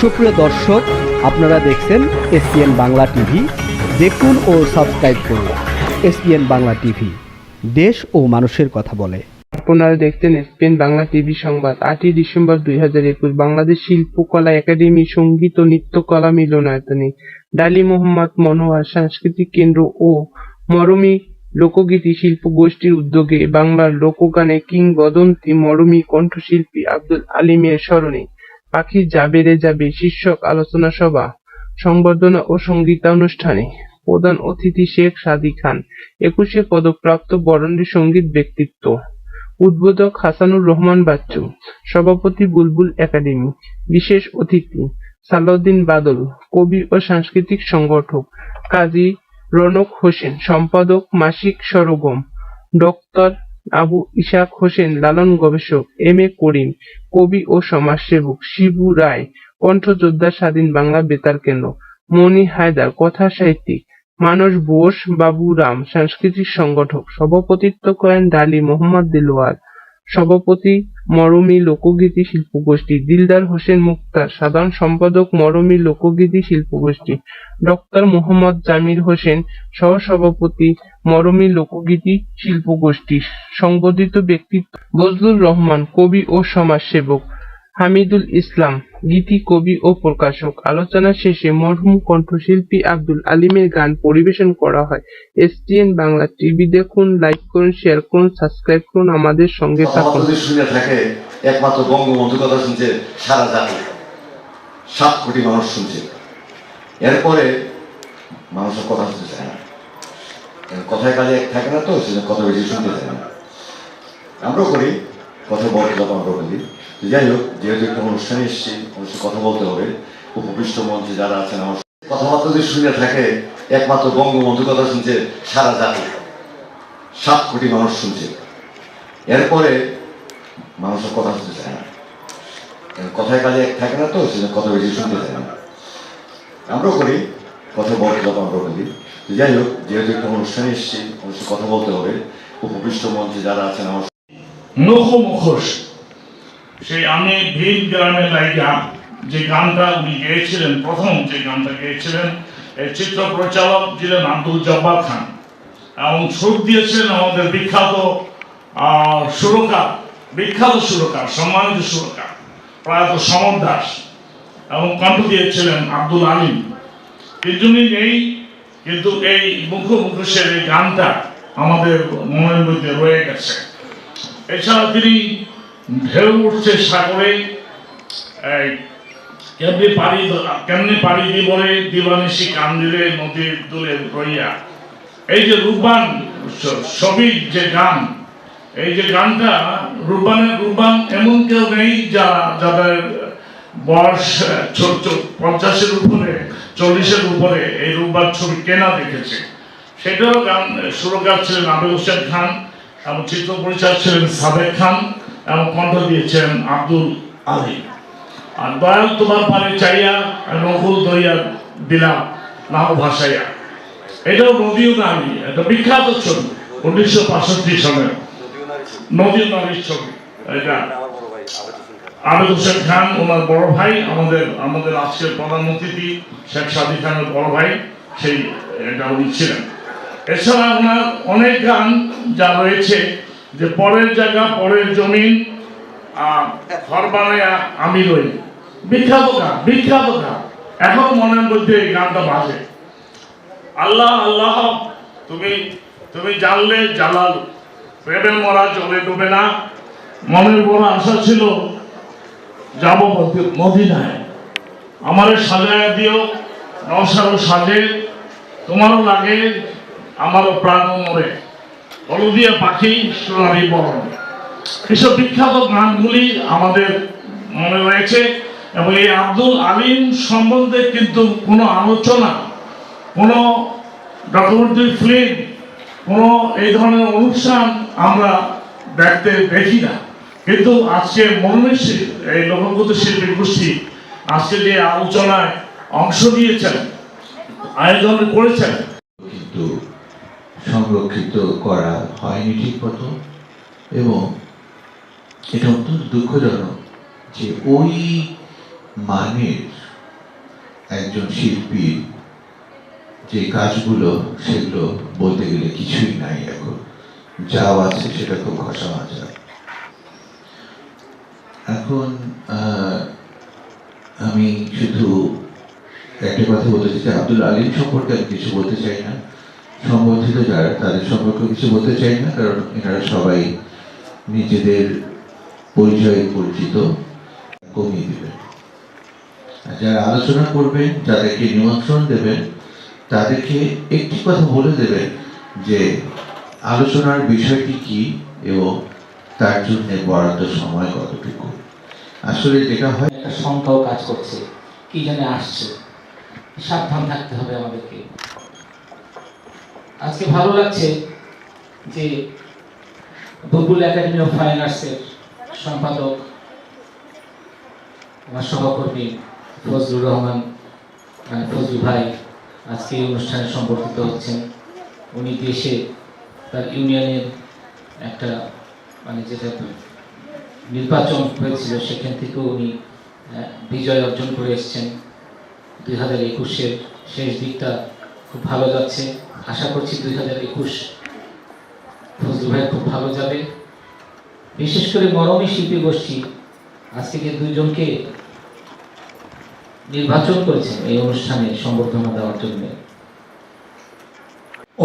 সুপ্রিয় দর্শক, আপনারা দেখছেন এসপিএন বাংলা টিভি। দেখুন ও সাবস্ক্রাইব করুন এসপিএন বাংলা টিভি। দেশ ও মানুষের কথা বলে। আপনারা দেখছেন স্পেন বাংলা টিভি সংবাদ। আটই ডিসেম্বর দুই হাজার একুশ, বাংলাদেশ শিল্পকলা একাডেমি সংগীত ও নৃত্যকলা মিলনায়তনে ডালি মোহাম্মদ মনোয়ার সাংস্কৃতিক কেন্দ্র ও মরমী লোকগীতি শিল্প গোষ্ঠীর উদ্যোগে বাংলার লোকগানে কিংবদন্তি মরমী কণ্ঠশিল্পী আব্দুল আলিমের স্মরণে পাখি যাবে রে যাবে শীর্ষক আলোচনা সভা, সংবর্ধনা ও সঙ্গীতানুষ্ঠানে। প্রধান অতিথি শেখ সাদি খান, একুশে পদকপ্রাপ্ত বরেন্দ্রী সংগীত ব্যক্তিত্ব। উদ্বোধক হাসানুর রহমান বাচ্চু, সভাপতি বুলবুল একাডেমি, বিশেষ অতিথি সালাউদ্দিন বাদল, কবি ও সাংস্কৃতিক সংগঠক কাজী রনক হোসেন, সম্পাদক মাসিক সরগম, ডক্টর আবু ইশাক হোসেন, লালন গবেষক, এম এ করিম, কবি ও সমাজসেবক শিবু রায়, কণ্ঠযোদ্ধা স্বাধীন বাংলা বেতার কেন্দ্র, মনি হায়দার, কথা সাহিত্যিক, মানস বোস, বাবু রাম, সাংস্কৃতিক সংগঠক, সভাপতিত্ব করেন ডালি মোহাম্মদ দিলওয়ার, সভাপতি মরমী লোকগীতি শিল্পগোষ্ঠী। দিলদার হোসেন মুক্তার সাধারণ সম্পাদক মরমী লোকগীতি শিল্পগোষ্ঠী। ডক্টর মোহাম্মদ জামির হোসেন সহ-সভাপতি মরমী লোকগীতি শিল্পগোষ্ঠী। সংবর্ধিত ব্যক্তিত্ব বজলুর রহমান কবি ও সমাজসেবক। হামিদুল ইসলাম গীতি কবি ও প্রকাশক। আলোচনা শেষে মরহুম কণ্ঠশিল্পী আব্দুল আলিমের গান পরিবেশন করা হয়। এসটিএন বাংলা টিভি দেখুন লাইক করুন শেয়ার করুন সাবস্ক্রাইব করুন আমাদের সঙ্গে থাকুন। শুনে থাকে একমাত্র বঙ্গবন্ধু কথা শুনছে সারা জাতি। সাত কোটি মানুষ শুনছে। এরপরে মানুষের কথা শুনতে চায় না। কথায় কাজে থাকে না তো সেজন্য কথা বেশি শুনতে চায় না। আমরাও করি কথা যাব আমরা বলি। যাই হোক যেহেতু একটা অনুষ্ঠানে এসেছি অনুষ্ঠানে কথা বলতে হবে। উপপৃষ্ট মঞ্চে যারা আছেন, আমার কথাবার্তা যদি শুনে থাকে, একমাত্র বঙ্গবন্ধু কথা শুনছে সারা জাতি। সাত কোটি মানুষ শুনছে। এরপরে মানুষের কথা শুনতে চায় না। কথায় কাজে থাকে না তো, সেজন্য কথা বেশি শুনতে চায় না। আমরাও করি, কথা বলতে যাব আমরা বলি। যাই হোক যেহেতু একটা অনুষ্ঠানে এসেছি অনুষ্ঠানে কথা বলতে হবে। উপপৃষ্ট মঞ্চে যারা আছেন, আমার নখ মুখোশ। সেই আমি ভিন গ্রামে লাইগা যে গানটা উনি গেয়েছিলেন, প্রথম যে গানটা গেয়েছিলেন, এর চিত্র পরিচালক ছিলেন আব্দুল জব্বার খান। এবং সুর দিয়েছিলেন আমাদের বিখ্যাত সুরকার বিখ্যাত সুরকার, সম্মানিত সুরকার, প্রয়াত সমর দাস, এবং কণ্ঠ দিয়েছিলেন আব্দুল আলিম। তিনজনই নেই, কিন্তু এই মুখ মুখোশের এই গানটা আমাদের মনের মধ্যে রয়ে গেছে। এছাড়া তিনি ঢেউ উঠছে সাগরে। কেমনি দ- কেমনি পাড়ি দিবরে দিবানিসি কান্দিলে নদীর দূরে রইয়া? এই যে রূপবান, স- ছবির যে গান, এই যে গানটা, রূপবানের রূপবান এমন কেউ নেই যারা যাদের বয়স পঞ্চাশের উপরে, চল্লিশের উপরে এই রূপবান ছবি কেনা দেখেছে। সেটারও গান, সুরকার ছিলেন আবেদ হোসেন খান, এবং চিত্র পরিচালক ছিলেন সাবেক খান। এবং কণ্ঠ দিয়েছেন আব্দুল আলী। আর দয়াল তোমার পারে চাইয়া নকুল দইয়া দিলাম নাও ভাসাইয়া এটাও নদীও নারী, এটা বিখ্যাত ছবি, উনিশশো পাঁষট্টি সালে নদী নারীর ছবি, এটা। আবেদ হোসেন খান, ওনার বড় ভাই, আমাদের আমাদের আজকের প্রধান অতিথি, শেখ সাদি খানের বড় ভাই, সেই, এটা উনি ছিলেন। এছাড়া ওনার অনেক গান যা রয়েছে যে পরের জায়গা, পরের জমিন ঘর বানায়া আমি রই বিখ্যাত গান বিখ্যাত গান এখনও মনের মধ্যে এই গানটা বাজে। আল্লাহ আল্লাহ, তুমি তুমি জানলে জালাল প্রেমের মরা জলে ডুবে না। মনের বড় আশা ছিল, যাব মদিনায়। আমারে সাজায় দিও নসারও সাজে। তোমারও লাগে, আমারও প্রাণ মরে। হলুদিয়া পাখি সোনারি বরণ এসব বিখ্যাত গানগুলি আমাদের মনে রয়েছে এবং এই আব্দুল আলিম সম্বন্ধে কিন্তু কোনো আলোচনা, কোনো ডকুমেন্টারি ফিল্ম কোনো এই ধরনের অনুষ্ঠান আমরা দেখতে দেখি না। কিন্তু আজকে মরমের এই লোকগত শিল্পী গোষ্ঠী আজকে যে আলোচনায় অংশ নিয়েছেন, আয়োজন করেছেন সংরক্ষিত করা হয়নি ঠিক মতো এবং এটা অত্যন্ত দুঃখজনক যে ওই মানের একজন শিল্পী যে কাজগুলো সেগুলো বলতে গেলে কিছুই নাই এখন। যাও আছে সেটা খুব ঘষা মাজা। এখন আমি শুধু একটা কথা বলতে চাই আব্দুল আলিম সম্পর্কে আমি কিছু বলতে চাই না। সম্বন্ধিত যারা, তাদের সম্পর্কে কিছু বলতে চাই না, কারণ এনারা সবাই নিজেদের পরিচয়ে পরিচিত, কমিয়ে দেবেন। যারা আলোচনা করবেন, যাদেরকে নিমন্ত্রণ দেবেন, তাদেরকে একটি কথা বলে দেবেন যে আলোচনার বিষয়টি কি এবং তার জন্য বরাদ্দ সময় কতটুকু। আসলে যেটা হয়, একটা সংখ্যাও কাজ করছে। কি জানে আসছে? সাবধান থাকতে হবে আমাদেরকে। আজকে ভালো লাগছে যে বুলবুল একাডেমি অফ ফাইন আর্টসের সম্পাদক আমার সহকর্মী ফজলুর রহমান মানে ফজলু ভাই আজকে এই অনুষ্ঠানে সম্পর্কিত হচ্ছেন। উনি দেশে তার ইউনিয়নের একটা মানে যেটা নির্বাচন হয়েছিল, সেখান থেকেও উনি বিজয় অর্জন করে এসেছেন। দুই হাজার একুশের শেষ দিকটা খুব ভালো যাচ্ছে। আশা করছি দুই হাজার একুশ ফজলু ভাই খুব ভালো যাবে। বিশেষ করে মরমী শিল্পী গোষ্ঠী, আজকে যে দুইজনকে নির্বাচন করেছে এই অনুষ্ঠানে সম্বর্ধনা দেওয়ার জন্য।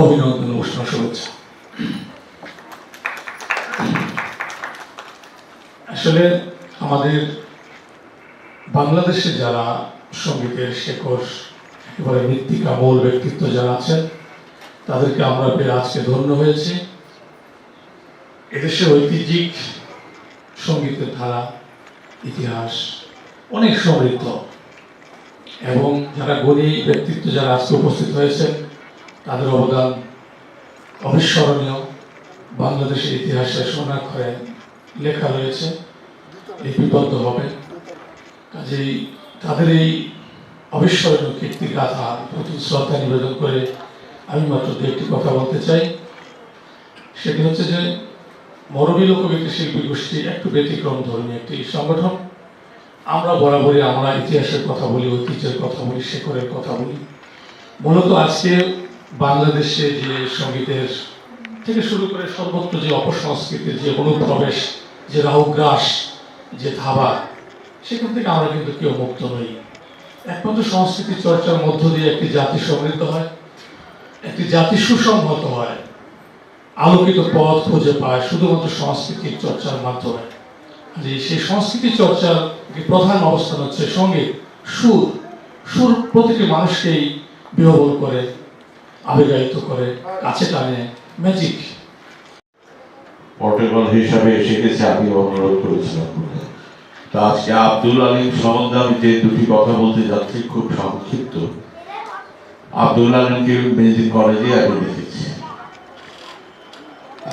অভিনন্দন উষ্ণ শুভেচ্ছা। আসলে আমাদের বাংলাদেশে যারা সঙ্গীতের শেকড় একেবারে মৃত্তিকা মূল ব্যক্তিত্ব যারা আছেন তাদেরকে আমরা পেয়ে আজকে ধন্য হয়েছি। এদেশের ঐতিহ্যিক সঙ্গীতের ধারা, ইতিহাস অনেক সমৃদ্ধ। এবং যারা গণী ব্যক্তিত্ব যারা আজকে উপস্থিত হয়েছেন, তাদের অবদান অবিস্মরণীয়। বাংলাদেশের ইতিহাসে সোনাক্ষরে লেখা রয়েছে লিপিবদ্ধ হবে। কাজেই তাদের এই অবিস্মরণীয় কীর্তি গাথা প্রতি শ্রদ্ধা নিবেদন করে আমি মাত্র দু একটি কথা বলতে চাই। সেটি হচ্ছে যে মরবী লোকগীতি শিল্পী গোষ্ঠী একটু ব্যতিক্রম ধর্মী একটি সংগঠন। আমরা বরাবরই আমরা ইতিহাসের কথা বলি, ঐতিহ্যের কথা বলি, শেখরের কথা বলি। মূলত আজকে বাংলাদেশে যে সঙ্গীতের থেকে শুরু করে সর্বত্র যে অপসংস্কৃতির যে অনুপ্রবেশ, যে রাহুগ্রাস, যে ধাবা, সেখান থেকে আমরা কিন্তু কেউ মুক্ত নই। একমাত্র সংস্কৃতি চর্চার মধ্য দিয়ে একটি জাতি সমৃদ্ধ হয়, একটি জাতি সুসংহত হয়, আলোকিত পথ খুঁজে পায়, শুধুমাত্র সংস্কৃতির চর্চার মাধ্যমে। যে সেই সংস্কৃতি চর্চার প্রধান অবস্থান হচ্ছে সংগীত সুর। সুর প্রতিটি মানুষকেই বিহবল করে, আবেগায়িত করে, কাছে টানে ম্যাজিক প্রটোকল হিসাবে এসে গেছে আমি অনুরোধ করেছিলাম। তো আজকে আব্দুল আলীম সম্বন্ধে আমি যে দুটি কথা বলতে যাচ্ছি, খুব সংক্ষিপ্ত। আব্দুল আলীমকে মেজিক কলেজে আমি দেখেছি।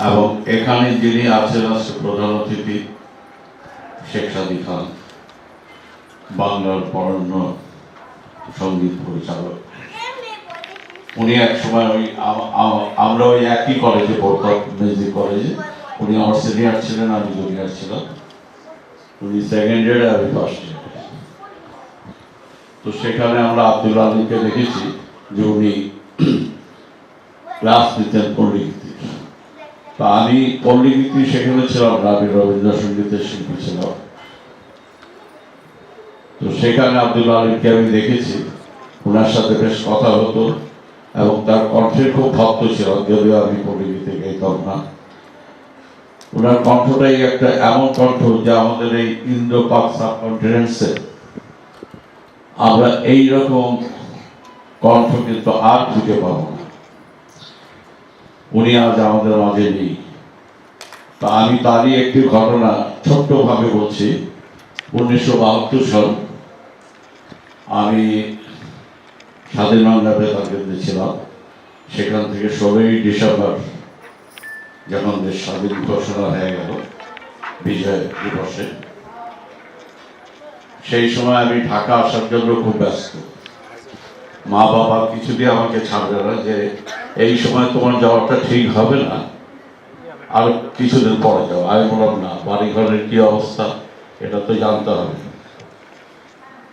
এবং এখানে যিনি আছেন আছে প্রধান অতিথি, শেখ সাদি খান, বাংলার বরণ্য সংগীত পরিচালক। উনি এক সময় ওই আম- আম- আমরা ওই একই কলেজে পড়তাম মিউজিক কলেজে। উনি আমার সিনিয়র ছিলেন, আমি জুনিয়র ছিলাম। উনি সেকেন্ড ইয়ারে আমি ফার্স্ট তো সেখানে আমরা আব্দুল আলীকে দেখেছি যে উনি ক্লাস নিতেন পল্লীগীতির তা আমি পল্লীগীতি সেখানে ছিলাম না, আমি রবীন্দ্রসঙ্গীতের শিল্পী ছিলাম। তো সেখানে আব্দুল আলীকে আমি দেখেছি। ওনার সাথে বেশ কথা হতো এবং তার কণ্ঠের খুব ভক্ত ছিল যদিও আমি পল্লীগীতে গাইতাম না। ওনার কণ্ঠটাই একটা এমন কণ্ঠ যা আমাদের এই ইন্দো পাক সাবকন্টিনেন্টসে। আমরা এই রকম কণ্ঠ কিন্তু আর খুঁজে পাবো না। উনি আজ আমাদের মাঝে নেই। তা আমি তারই একটি ঘটনা ছোট্টভাবে বলছি। উনিশশো বাহাত্তর সাল আমি স্বাধীন বাংলা বেতার কেন্দ্রে ছিলাম। সেখান থেকে ষোলোই ডিসেম্বর যখন দেশ স্বাধীন ঘোষণা হয়ে গেল, বিজয় দিবসে, সেই সময় আমি ঢাকা আসার জন্য খুব ব্যস্ত। মা বাবা কিছুতেই আমাকে ছাড়বে না যে, এই সময় তোমার যাওয়াটা ঠিক হবে না, আর কিছুদিন পরে যাও, আমি বললাম, না বাড়ি ঘরের কি অবস্থা, এটা তো জানতে হবে।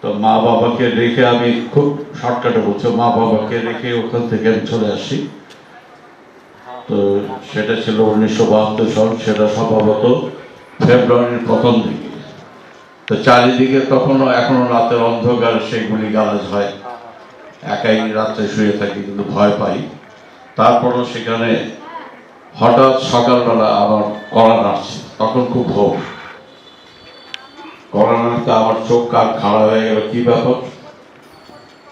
তো মা বাবাকে রেখে আমি খুব শর্টকাটে বলছি, মা বাবাকে রেখে ওখান থেকে আমি চলে আসি। তো সেটা ছিল উনিশশো বাহাত্তর সাল, সেটা সম্ভবত ফেব্রুয়ারির প্রথম দিকে। তো চারিদিকে তখনও এখনও রাতের অন্ধকার, সেগুলি গালাজ হয়। একাই রাত্রে শুয়ে থাকি, কিন্তু ভয় পাই। তারপরও সেখানে হঠাৎ সকালবেলা আবার কড়া নাড়ছে তখন খুব ভোর। কড়া নাড়তে আমার চোখ কান খাড়া হয়ে গেল। কি ব্যাপার?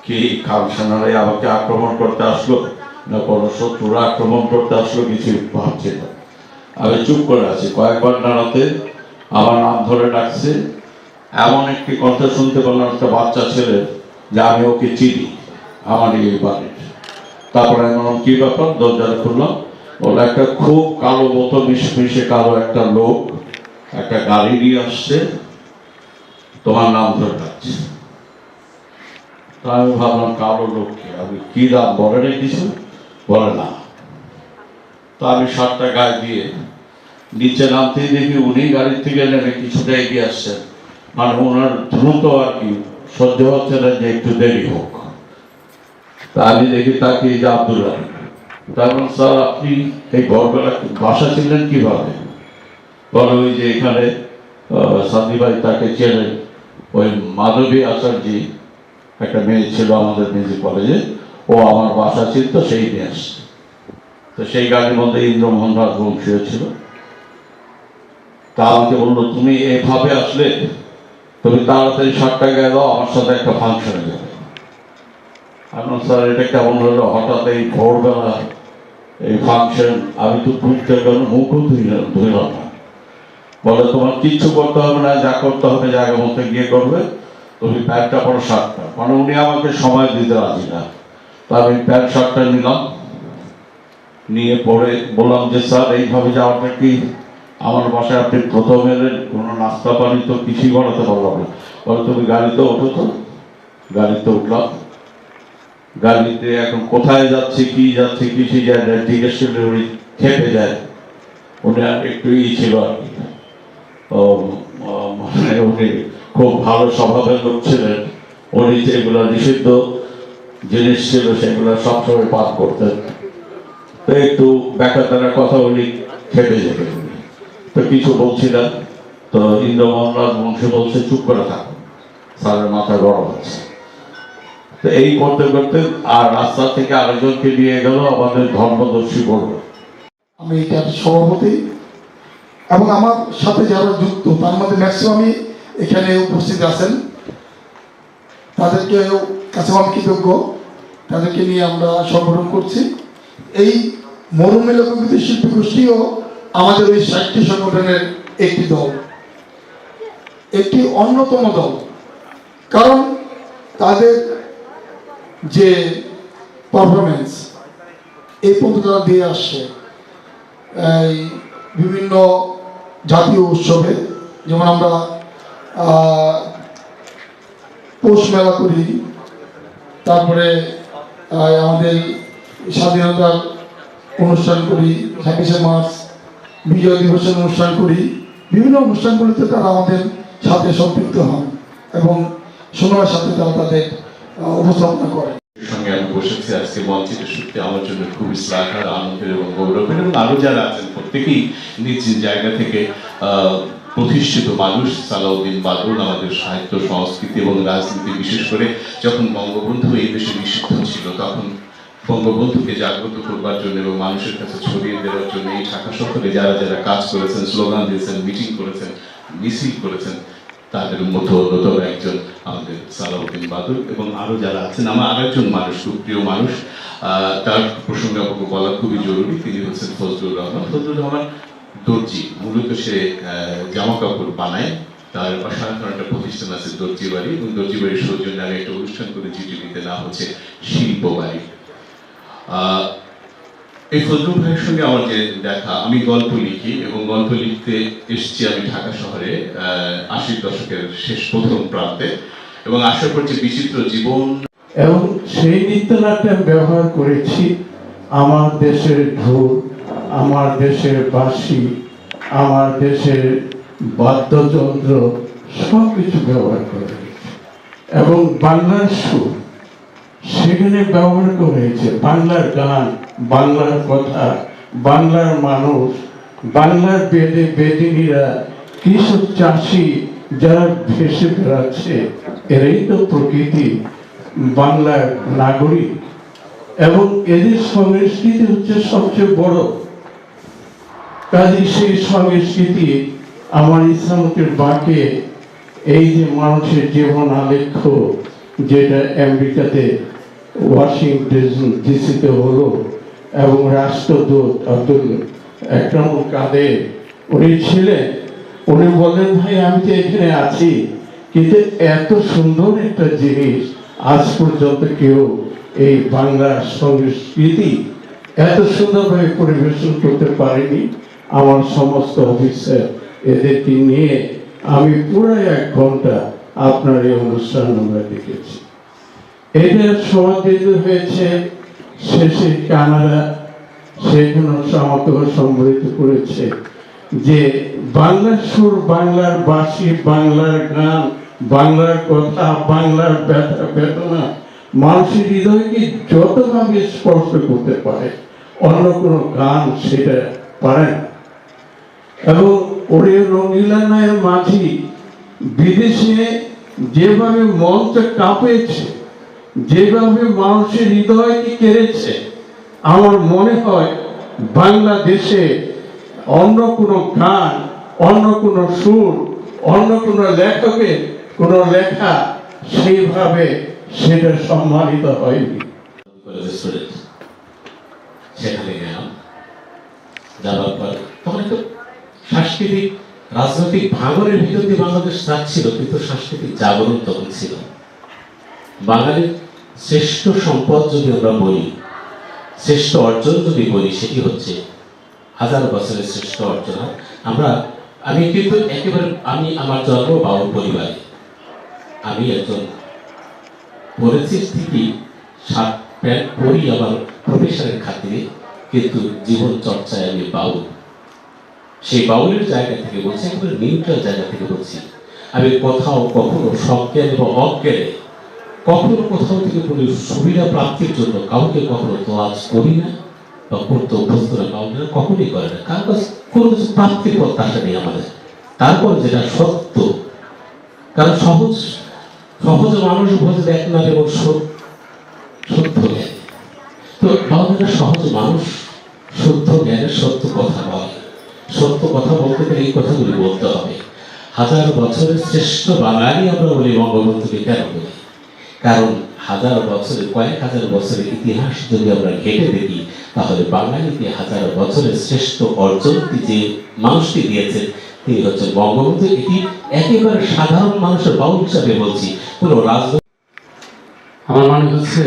কি খামসানারাই আমাকে আক্রমণ করতে আসলো? না কোনো শত্রুরা আক্রমণ করতে আসলো কিছু ভাবছি না। আমি চুপ করে আছি। কয়েকবার দাঁড়াতে আমার নাম ধরে ডাকছে। এমন একটি কথা শুনতে পেলাম একটা বাচ্চা ছেলে, যে আমি ওকে চিনি, আমার এই বাড়ির। তারপরে আমি কি ব্যাপার? দরজাটা খুললাম। ওরা একটা খুব কালো মতো মিশমিশে কালো একটা লোক, একটা গাড়ি নিয়ে আসছে। তোমার নাম ধরে ডাকছে। তা আমি ভাবলাম, কালো লোককে আমি কি দাম বলে কিছু বলে না। তো আমি সাতটা গায়ে দিয়ে নিচে নামতেই দেখি উনি গাড়ি থেকে নেমে কিছুটা এগিয়ে আসছেন। মানে ওনার দ্রুত আর কি, সহ্য হচ্ছে না যে একটু দেরি হোক। তা আমি দেখি তাকে এই যে আব্দুল আলী তারপর স্যার, আপনি এই গড়বেলা বাসা ছিলেন কীভাবে? বলে, ওই যে এখানে সাদি তাকে চেনেন। ওই মাধবী আচার্যি, একটা মেয়ে ছিল আমাদের মিউজিক কলেজে। ও আমার বাসা ছিল তো সেই আসছে তো সেই গাড়ির মধ্যে ইন্দ্রমোহন রাজবংশীয় ছিল তা আমাকে বলল, তুমি এভাবে আসলে তুমি তাড়াতাড়ি সাতটা গায়ে দাও, আমার সাথে একটা ফাংশনে যাবে। আমি স্যার এটা কেমন হলো, হঠাৎ এই ভোরবেলা এই ফাংশন আমি তো বুঝতে গেল মুখও ধুইলাম ধুইলাম না। বলে, তোমার কিচ্ছু করতে হবে না, যা করতে হবে, জায়গা মতো গিয়ে করবে। তুমি প্যান্টটা পরো, শার্টটা। মানে উনি আমাকে সময় দিতে রাজি না। তা আমি প্যান্ট শার্টটা নিলাম। নিয়ে পরে বললাম যে, স্যার, এইভাবে যাওয়াটা কি? আমার বাসায় আপনি প্রথম এলেন, কোনো নাস্তা পানি তো কিছুই বানাতে পারলাম না। বলে, তুমি গাড়িতে ওঠো তো। গাড়িতে উঠলাম। গাড়িতে এখন কোথায় যাচ্ছে, কি যাচ্ছে কিছু যায় না জিজ্ঞেস করলে উনি খেপে যায়। উনি একটু ই ছিল আর কি। মানে উনি খুব ভালো স্বভাবের লোক ছিলেন। উনি যেগুলো নিষিদ্ধ জিনিস ছিল সেগুলো সবসময় পাঠ করতেন তো একটু তারা কথা উনি খেপে যেতেন তো কিছু বলছিলাম তো ইন্দ্রমোহন রাজ বংশী বলছে, চুপ করে থাকো। স্যারের মাথা গরম আছে। তো এই করতে করতে আর রাস্তা থেকে আরেকজনকে নিয়ে গেল, আমাদের ধর্মদর্শী বলল, আমি এটার সভাপতি এবং আমার সাথে যারা যুক্ত, তার মধ্যে ম্যাক্সিমামই এখানে উপস্থিত আছেন। তাদেরকে কাছে আমি কৃতজ্ঞ। তাদেরকে নিয়ে আমরা সংগঠন করছি। এই মরুমে লোকগীত শিল্পী গোষ্ঠীও আমাদের ওই ষাটটি সংগঠনের একটি দল। একটি অন্যতম দল। কারণ তাদের যে পারফরমেন্স এই পর্যন্ত তারা দিয়ে আসছে। এই বিভিন্ন জাতীয় উৎসবে, যেমন আমরা পৌষ মেলা করি, তারপরে আমাদের স্বাধীনতার অনুষ্ঠান করি, ছাব্বিশে মার্চ বিজয় দিবসের অনুষ্ঠান করি। বিভিন্ন অনুষ্ঠানগুলিতে তারা আমাদের সাথে সম্পৃক্ত হন এবং সময়ের সাথে তারা তাদের উপস্থাপনা করে সঙ্গে আমি বসেছি আজকে মঞ্চে সত্যি আমার জন্য খুবই শ্লাঘার, আনন্দের এবং গৌরবের। এবং আরও যারা আছেন, প্রত্যেকেই নিজ জায়গা থেকে প্রতিষ্ঠিত মানুষ সালাউদ্দিন বাদুল আমাদের সাহিত্য, সংস্কৃতি এবং রাজনীতি, বিশেষ করে যখন বঙ্গবন্ধু এই দেশে নিষিদ্ধ ছিল, তখন বঙ্গবন্ধুকে জাগ্রত করবার জন্য এবং মানুষের কাছে ছড়িয়ে দেওয়ার জন্য এই ঢাকা শহরে যারা যারা কাজ করেছেন, স্লোগান দিয়েছেন, মিটিং করেছেন, মিছিল করেছেন, তাদের মধ্যে অন্যতম একজন আমাদের সালাউদ্দিন বাদল এবং আরও যারা আছেন, আমার আরেকজন মানুষ খুব প্রিয় মানুষ তার প্রসঙ্গে আপনাকে বলা খুবই জরুরি, তিনি হচ্ছেন ফজলুর রহমান। ফজলুর রহমান দর্জি। মূলত সে জামা কাপড় বানায়। তার সাধারণ একটা প্রতিষ্ঠান আছে দর্জি বাড়ি এবং দর্জি বাড়ির সৌজন্যে আমি একটা অনুষ্ঠান করে জিটিভিতে নাম হচ্ছে শিল্প বাড়ি এই ভাইয়ের সঙ্গে আমার যে দেখা, আমি গল্প লিখি এবং গল্প লিখতে এসেছি আমি ঢাকা শহরে আশির দশকের শেষ প্রথম প্রান্তে। এবং আশা করছি বিচিত্র জীবন। এবং সেই নৃত্যনাট্যে ব্যবহার করেছি আমার দেশের ঢোল আমার দেশের বাঁশি আমার দেশের বাদ্যযন্ত্র সব কিছু ব্যবহার করা এবং বাংলার সুর সেখানে ব্যবহার করা হয়েছে। বাংলার গান, বাংলার কথা, বাংলার মানুষ, বাংলার বেদে বেদিনীরা কৃষক চাষি যারা ভেসে বেড়াচ্ছে, এরাই তো প্রকৃতি, বাংলার নাগরিক। এবং এদের সংস্কৃতি হচ্ছে সবচেয়ে বড়। কাজে সেই সংস্কৃতি আমার ইসলামকের বাকে। এই যে মানুষের জীবন আলেখ্য, যেটা আমেরিকাতে ওয়াশিংটন ডিসিতে হলো, এবং রাষ্ট্রদূত আব্দুল একরামুল কাদের, উনি ছিলেন। উনি বলেন ভাই, আমি তো এখানে আছি, কিন্তু এত সুন্দর একটা জিনিস, আজ পর্যন্ত কেউ এই বাংলার সংস্কৃতি এত সুন্দরভাবে পরিবেশন করতে পারেনি। আমার সমস্ত অফিসার এদেরকে নিয়ে আমি পুরো এক ঘণ্টা আপনার এই অনুষ্ঠান আমরা দেখেছি। এদের সমাদৃত হয়েছে, শেষে কানাডা সেখানে আমাকে সম্মিলিত করেছে যে বাংলার সুর, বাংলার বাসি বাংলার গান, বাংলার কথা, বাংলার ব্যথা, বেদনা মানুষের হৃদয়কে যতভাবে স্পর্শ করতে পারে, অন্য কোনো গান সেটা পারে না। এবং ওরে রঙিলা নায়ের মাঝি, বিদেশে যেভাবে মঞ্চ কাঁপেছে, যেভাবে মানুষের হৃদয়কে কেড়েছে, আমার মনে হয় বাংলাদেশে অন্য কোনো গান, অন্য কোনো সুর, অন্য কোনো লেখকের কোনো লেখা সেইভাবে সেটা সম্মানিত হয়নি। সেখানে গেলাম। যাওয়ার পর তখন একটু সাংস্কৃতিক, রাজনৈতিক ভাঙনের ভিতর দিয়ে বাংলাদেশ যাচ্ছিল, কিন্তু সাংস্কৃতিক জাগরণ তখন ছিল। বাঙালির শ্রেষ্ঠ সম্পদ যদি আমরা বলি, শ্রেষ্ঠ অর্জন যদি বলি, সেটি হচ্ছে হাজার বছরের শ্রেষ্ঠ অর্জন। আমরা, আমি কিন্তু একেবারে, আমি আমার জন্ম বাউল পরিবারে। আমি একজন পড়েছি ঠিকই সাত প্যান্ট পরি আমার প্রফেশনের খাতিরে, কিন্তু জীবন চর্চায় আমি বাউল সেই বাউলের জায়গা থেকে বলছি, একেবারে নিউট্রাল জায়গা থেকে বলছি। আমি কোথাও কখনো সজ্ঞান এবং অজ্ঞানে কখনো কোথাও থেকে কোনো সুবিধা প্রাপ্তির জন্য কাউকে কখনো তোয়াজ করি না বা করতে অভ্যস্ত না, কাউকে কখনই করে না। কারণ কোনো কিছু প্রাপ্তির প্রত্যাশা নেই আমাদের। তারপর যেটা সত্য, কারণ সহজ সহজ মানুষ বোঝে দেখ না এবং সত্য জ্ঞান। তো বাংলাদেশের সহজ মানুষ শুদ্ধ জ্ঞানের সত্য কথা বলে। সত্য কথা বলতে গেলে এই কথাগুলি বলতে হবে। হাজার বছরের শ্রেষ্ঠ বাঙালি আমরা বলি বঙ্গবন্ধুকে কেন বলি? কারণ হাজার বছরের কয়েক হাজার বছরের ইতিহাস যদি আমরা ঘেটে দেখি, তাহলে বাঙালিকে হাজার বছরের শ্রেষ্ঠ অর্জনটি যে মানুষটি দিয়েছেন তিনি হচ্ছেন বঙ্গবন্ধু। এটি একেবারে সাধারণ মানুষের বাউল হিসাবে বলছি, কোনো রাজনৈতিক আমার মনে হচ্ছে,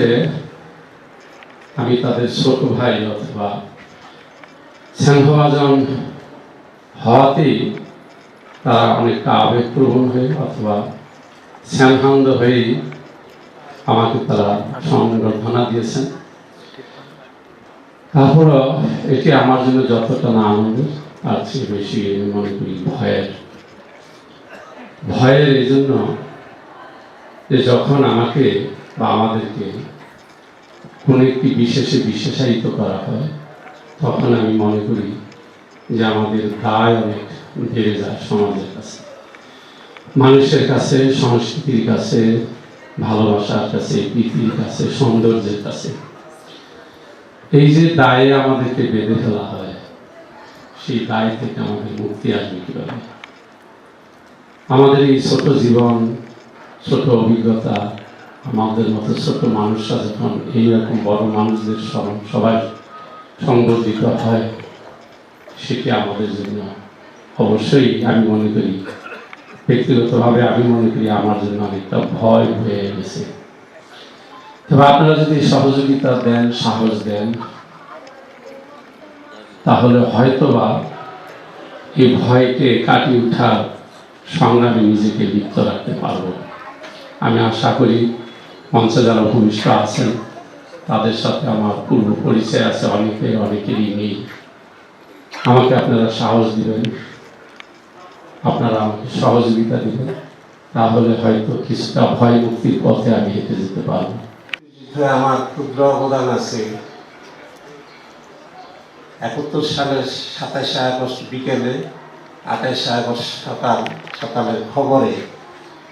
আমি তাদের ছোট ভাই অথবা হওয়াতেই তারা অনেকটা আবেগপ্রবণ হয়ে অথবা স্নেহানন্দ হয়েই আমাকে তারা সংবর্ধনা দিয়েছেন। তারপরও এটি আমার জন্য যতটা না আনন্দের তার চেয়ে বেশি আমি মনে করি ভয়ের। ভয়ের এই জন্য যে যখন আমাকে বা আমাদেরকে কোনো একটি বিশেষে বিশেষায়িত করা হয়, তখন আমি মনে করি যে আমাদের দায় অনেক বেড়ে যায় সমাজের কাছে। মানুষের কাছে, সংস্কৃতির কাছে, ভালোবাসার কাছে, প্রীতির কাছে, সৌন্দর্যের কাছে। এই যে দায়ে আমাদেরকে বেঁধে ফেলা হয়, সেই দায় থেকে আমাদের মুক্তি আসবে কীভাবে? আমাদের এই ছোট জীবন, ছোট অভিজ্ঞতা, আমাদের মতো ছোট মানুষরা যখন এইরকম বড় মানুষদের সবাই সংবর্ধিত হয়। সেটি আমাদের জন্য? অবশ্যই আমি মনে করি, ব্যক্তিগতভাবে আমি মনে করি আমার জন্য অনেকটা ভয় হয়ে গেছে। তবে আপনারা যদি সহযোগিতা দেন, সাহস দেন, তাহলে হয়তোবা এই ভয়কে কাটিয়ে ওঠার সংগ্রামে নিজেকে লিপ্ত রাখতে পারব। আমি আশা করি মঞ্চে যারা ভূমিষ্ঠ আছেন, তাদের সাথে আমার পূর্ব পরিচয় আছে অনেকের অনেকেরই নেই। আমাকে আপনারা সাহস দিবেন। আপনারা আমাকে সহযোগিতা দিবেন। তাহলে হয়তো কিছুটা ভয় মুক্তির পথে আমি হেঁটে যেতে পারব। আমার ক্ষুদ্র অবদান আছে। একাত্তর সালের সাতাশে আগস্ট বিকেলে আঠাশে আগস্ট সকাল সকালের খবরে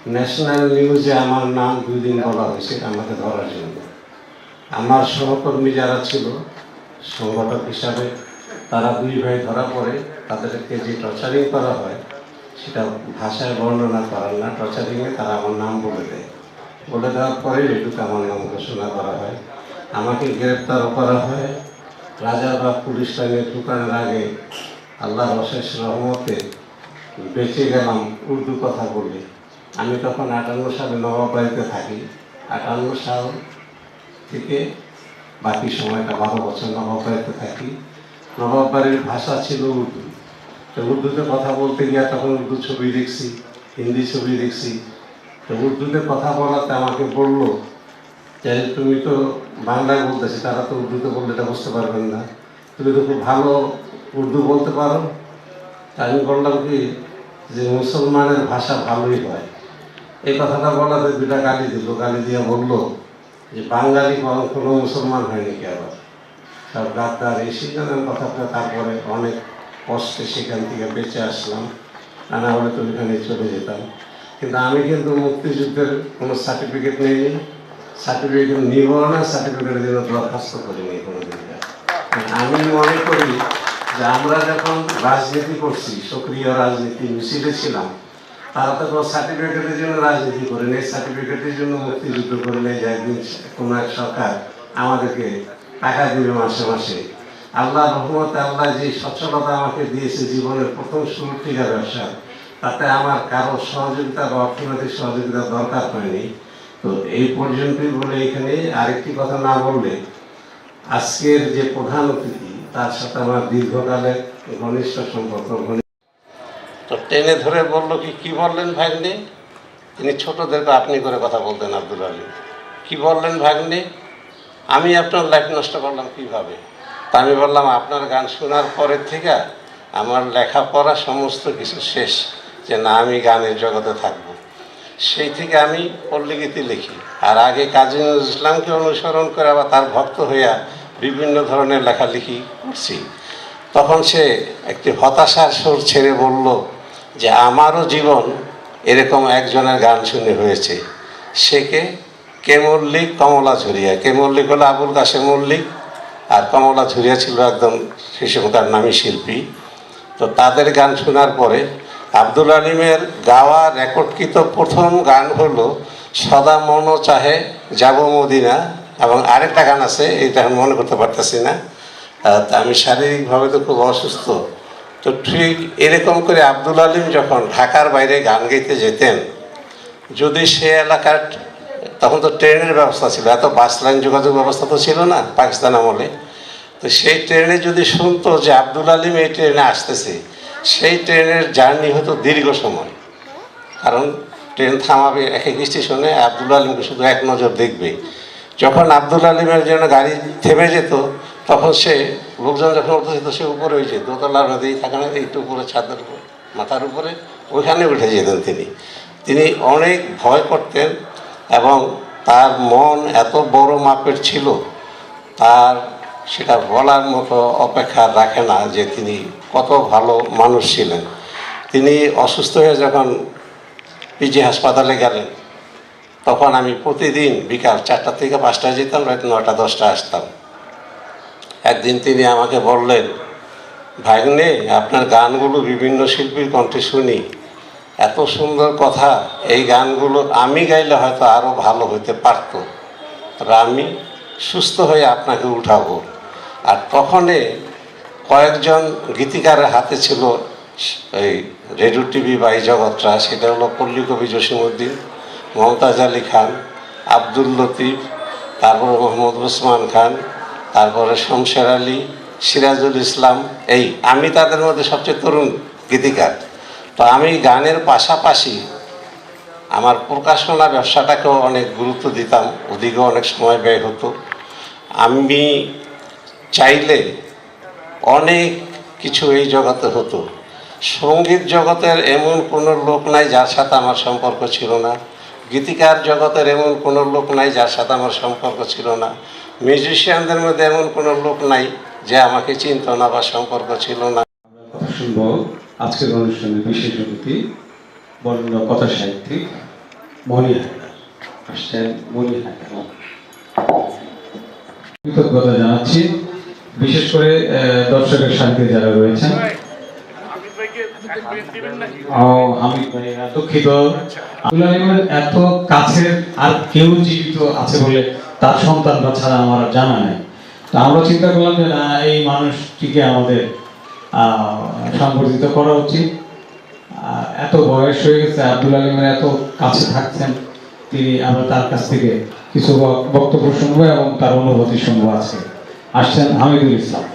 ন্যাশনাল নিউজে আমার নাম দুই দিন বলা হয়েছে আমাকে ধরার জন্য। আমার সহকর্মী যারা ছিল, সংগঠক হিসাবে তারা দুই ভাই ধরা পড়ে, তাদেরকে যে টর্চারিং করা হয়, সেটা ভাষায় বর্ণনা করার না টর্চারিংয়ে তারা আমার নাম বলে দেয়। বলে দেওয়ার পরে এটুকু আমার নাম ঘোষণা করা হয়। আমাকে গ্রেপ্তারও করা হয়। রাজারবাগ পুলিশ লাইনে ঢুকানোর আগে আল্লাহ অশেষ রহমতে বেঁচে গেলাম উর্দু কথা বলে। আমি তখন আটান্ন সালে নবাবাড়িতে থাকি। আটান্ন সাল থেকে বাকি সময়টা বারো বছর নবাবাড়িতে থাকি। নবাবাড়ির ভাষা ছিল উর্দু। তো উর্দুতে কথা বলতে গিয়ে তখন উর্দু ছবি দেখছি, হিন্দি ছবি দেখছি। তো উর্দুতে কথা বলাতে আমাকে বলল যে, তুমি তো বাংলায় বলতেছি, তারা তো উর্দুতে বললে এটা বুঝতে পারবেন না। তুমি তো খুব ভালো উর্দু বলতে পারো। তা আমি বললাম কি, যে, মুসলমানের ভাষা ভালোই হয়। এই কথাটা বলাতে দুটা গালি দিল। গালি দিয়ে বলল যে, বাঙালি কোনো মুসলমান হয়নি কি আবার সব গাদ্দার এই সিজনের কথাটা তারপরে অনেক কষ্টে সেখান থেকে বেঁচে আসলাম। তা না হলে তো ওইখানে চলে যেতাম। কিন্তু আমি কিন্তু মুক্তিযুদ্ধের কোনো সার্টিফিকেট নেইনি। সার্টিফিকেট নিব না সার্টিফিকেটের জন্য দরখাস্ত করিনি কোনোদিন। আমি মনে করি যে আমরা যখন রাজনীতি করছি, সক্রিয় রাজনীতি মিছিলে ছিলাম, তারা তো কোনো সার্টিফিকেটের জন্য রাজনীতি করে নেই সার্টিফিকেটের জন্য মুক্তিযুদ্ধ করে নেই যে একদিন কোনো এক সরকার আমাদেরকে টাকা দিবে মাসে মাসে। আল্লাহ রহমত আল্লাহ যে সচ্ছলতা আমাকে দিয়েছে জীবনের প্রথম শুরু থেকে ব্যবসা, তাতে আমার কারও সহযোগিতা বা অর্থনৈতিক সহযোগিতা দরকার হয়নি। তো এই পর্যন্তই বলে এখানে আরেকটি কথা না বললে আজকের যে প্রধান অতিথি, তার সাথে আমার দীর্ঘকালের ঘনিষ্ঠ সম্পর্ক। তো টেনে ধরে বলল কি কি বললেন ভাগ্নে? তিনি ছোটদেরকে আপনি করে কথা বলতেন আব্দুল আলী কি বললেন ভাগ্নে? আমি আপনার লাইফ নষ্ট করলাম কীভাবে? তা আমি বললাম, আপনার গান শোনার পরের থেকে আমার লেখাপড়া সমস্ত কিছু শেষ, যে না, আমি গানের জগতে থাকব। সেই থেকে আমি পল্লীগীতি লিখি। আর আগে কাজী নজরুল ইসলামকে অনুসরণ করে আবার তার ভক্ত হইয়া বিভিন্ন ধরনের লেখালেখি করছি। তখন সে একটি হতাশার সুর ছেড়ে বলল যে, আমারও জীবন এরকম একজনের গান শুনে হয়েছে। সে কে? কে মল্লিক? কমলা ঝুরিয়া। কে মল্লিক হলো আবুল কাসেম মল্লিক। আর কমলা ঝুরিয়া ছিল একদম সময়কার নামী শিল্পী। তো তাদের গান শোনার পরে আব্দুল আলিমের গাওয়া রেকর্ডকৃত প্রথম গান হলো সদা মন চাহে যাব মদিনা। এবং আরেকটা গান আছে, এটা আমি মনে করতে পারতেছি না। তা আমি শারীরিকভাবে তো খুব অসুস্থ। তো ঠিক এরকম করে আব্দুল আলিম যখন ঢাকার বাইরে গান গাইতে যেতেন, যদি সে এলাকার তখন তো ট্রেনের ব্যবস্থা ছিল। এত বাস লাইন যোগাযোগ ব্যবস্থা তো ছিল না পাকিস্তান আমলে। তো সেই ট্রেনে যদি শুনতো যে আব্দুল আলিম এই ট্রেনে আসতেছে, সেই ট্রেনের জার্নি হতো দীর্ঘ সময়। কারণ ট্রেন থামাবে এক এক স্টেশনে আব্দুল আলিমকে শুধু এক নজর দেখবে। যখন আব্দুল আলিমের জন্য গাড়ি থেমে যেত, তখন সে লোকজন যখন উঠতে যেত সে উপরে যে দোতলার মধ্যেই থাকে না একটু উপরে ছাদের উপরে, মাথার উপরে, ওইখানে উঠে যেতেন তিনি। তিনি অনেক ভয় করতেন। এবং তার মন এত বড় মাপের ছিল, তার সেটা বলার মতো অপেক্ষা রাখে না যে তিনি কত ভালো মানুষ ছিলেন। তিনি অসুস্থ হয়ে যখন পিজি হাসপাতালে গেলেন, তখন আমি প্রতিদিন বিকাল চারটা থেকে পাঁচটায় যেতাম, রাত নটা দশটা আসতাম। একদিন তিনি আমাকে বললেন, ভাগ্নে, আপনার গানগুলো বিভিন্ন শিল্পীর কণ্ঠে শুনি। এত সুন্দর কথা, এই গানগুলো আমি গাইলে হয়তো আরও ভালো হইতে পারত। আমি সুস্থ হয়ে আপনাকে উঠাবো। আর তখনে কয়েকজন গীতিকারের হাতে ছিল এই রেডিও টিভি বা এই জগৎটা, সেটা হলো পল্লী কবি জসিমুদ্দিন মমতাজ আলী খান, আব্দুল লতিফ, তারপরে মোহাম্মদ ওসমান খান, তারপরে শমশের আলী, সিরাজুল ইসলাম, এই আমি তাদের মধ্যে সবচেয়ে তরুণ গীতিকার। তো আমি গানের পাশাপাশি আমার প্রকাশনা ব্যবসাটাকেও অনেক গুরুত্ব দিতাম, ওদিকেও অনেক সময় ব্যয় হতো। আমি চাইলে অনেক কিছু এই জগতে হতো। সংগীত জগতের এমন কোনো লোক নাই যার সাথে আমার সম্পর্ক ছিল না। গীতিকার জগতের এমন কোনো লোক নাই যার সাথে আমার সম্পর্ক ছিল না। মিউজিশিয়ানদের মধ্যে এমন কোনো লোক নাই যে আমাকে চিনত না বা সম্পর্ক ছিল না। আজকের অনুষ্ঠানের বিশেষ অতিথি, বর্ণ কথা সাহিত্যিক মণি হায়দার। আসছেন মণি হায়দার। কৃতজ্ঞতা জানাচ্ছি। বিশেষ করে দর্শকের সাথে যারা রয়েছেন। ও আব্দুল আলিমের এত আর কেউ জীবিত আছে বলে তার ছাড়া আমার তো আমরা চিন্তা করলাম যে, না, এই মানুষটিকে আমাদের সংবর্ধিত করা উচিত। এত বয়স হয়ে গেছে, আব্দুল আলিমের এত কাছে থাকছেন, তিনি আমরা তার কাছ থেকে কিছু বক্তব্য শুনব এবং তার অনুভূতি শুনব আছে আসছেন হামিদুল ইসলাম।